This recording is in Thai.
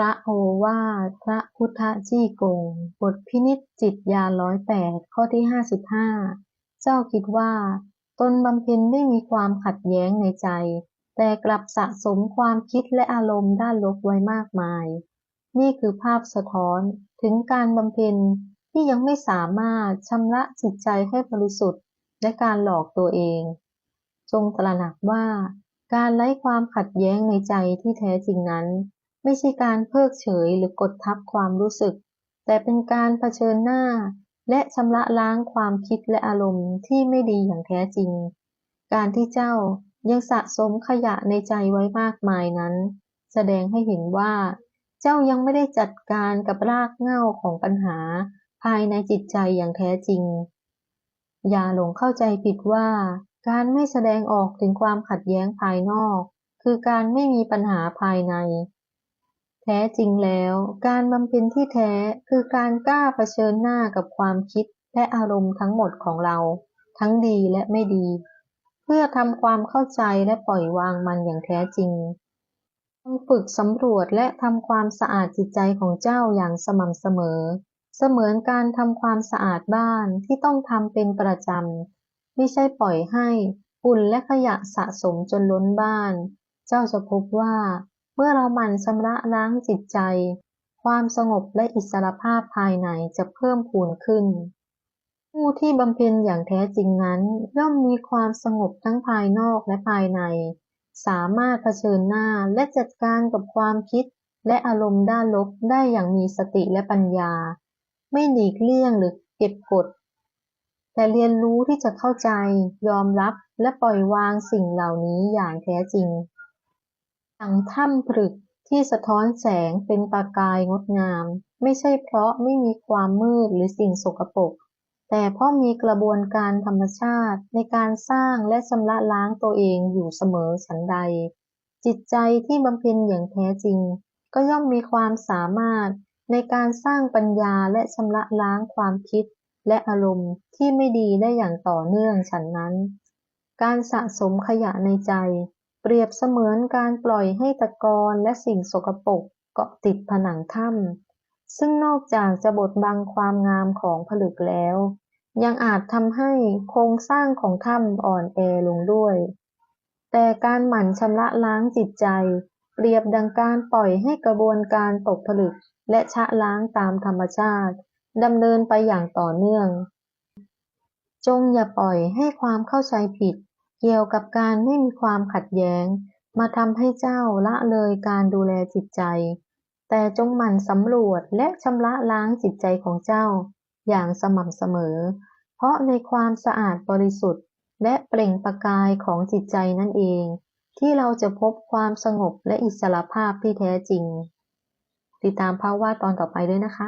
ระโอวาทพระพุทธจี้กง บทพินิจจิตญาร้อยแปดข้อที่ห้าสิบห้าเจ้าคิดว่า ตนบำเพ็ญไม่มีความขัดแย้งในใจ แต่กลับสะสมความคิดและอารมณ์ด้านลบไว้มากมาย นี่คือภาพสะท้อนถึงการบำเพ็ญที่ยังไม่สามารถชำระจิตใจให้บริสุทธิ์และการหลอกตัวเอง จงตระหนักว่า การไร้ความขัดแย้งในใจที่แท้จริงนั้น ไม่ใช่การเพิกเฉยหรือกดทับความรู้สึก แต่เป็นการเผชิญหน้า และชำระล้างความคิดและอารมณ์ที่ไม่ดีอย่างแท้จริง การที่เจ้ายังสะสมขยะในใจไว้มากมายนั้น แสดงให้เห็นว่า เจ้ายังไม่ได้จัดการกับรากเหง้าของปัญหา ภายในจิตใจอย่างแท้จริง อย่าหลงเข้าใจผิดว่า การไม่แสดงออกถึงความขัดแย้งภายนอก คือการไม่มีปัญหาภายใน ท้จริงแล้ว การบำเพ็ญที่แท้คือการกล้าเผชิญหน้ากับความคิดและอารมณ์ทั้งหมดของเรา ทั้งดีและไม่ดี เพื่อทำความเข้าใจและปล่อยวางมันอย่างแท้จริงต้องฝึกสำรวจและทำความสะอาดจิตใจของเจ้าอย่างสม่ำเสมอ เสมือนการทำความสะอาดบ้านที่ต้องทำเป็นประจำไม่ใช่ปล่อยให้ฝุ่นและขยะสะสมจนล้นบ้าน เจ้าจะพบว่า เมื่อเราหมั่นชำระล้างจิตใจ ความสงบและอิสรภาพภายในจะเพิ่มพูนขึ้น ผู้ที่บำเพ็ญอย่างแท้จริงนั้นย่อมมีความสงบทั้งภายนอกและภายใน สามารถเผชิญหน้าและจัดการกับความคิดและอารมณ์ด้านลบได้อย่างมีสติและปัญญา ไม่หลีกเลี่ยงหรือเก็บกด แต่เรียนรู้ที่จะเข้าใจ ยอมรับและปล่อยวางสิ่งเหล่านี้อย่างแท้จริง ดังถ้ำผลึกที่สะท้อนแสงเป็นประกายงดงาม ไม่ใช่เพราะไม่มีความมืดหรือสิ่งสกปรกแต่เพราะมีกระบวนการธรรมชาติในการสร้างและชำระล้างตัวเองอยู่เสมอฉันใด จิตใจที่บำเพ็ญอย่างแท้จริง ก็ย่อมมีความสามารถในการสร้างปัญญาและชำระล้างความคิด และอารมณ์ที่ไม่ดีได้อย่างต่อเนื่องฉันนั้น การสะสมขยะในใจ เปรียบเสมือนการปล่อยให้ตะกอนและสิ่งสกปรกเกาะติดผนังถ้ำซึ่งนอกจากจะบดบังความงามของผลึกแล้ว ยังอาจทำให้โครงสร้างของถ้ำอ่อนแอลงด้วย แต่การหมั่นชำระล้างจิตใจ เปรียบดังการปล่อยให้กระบวนการตกผลึกและชะล้างตามธรรมชาติดำเนินไปอย่างต่อเนื่อง จงอย่าปล่อยให้ความเข้าใจผิด เกี่ยวกับการไม่มีความขัดแย้ง มาทำให้เจ้าละเลยการดูแลจิตใจ แต่จงหมั่นสำรวจและชำระล้างจิตใจของเจ้า อย่างสม่ำเสมอ เพราะในความสะอาดบริสุทธิ์ และเปล่งประกายของจิตใจนั่นเอง ที่เราจะพบความสงบและอิสระภาพที่แท้จริง ติดตามภาวะตอนต่อไปด้วยนะคะ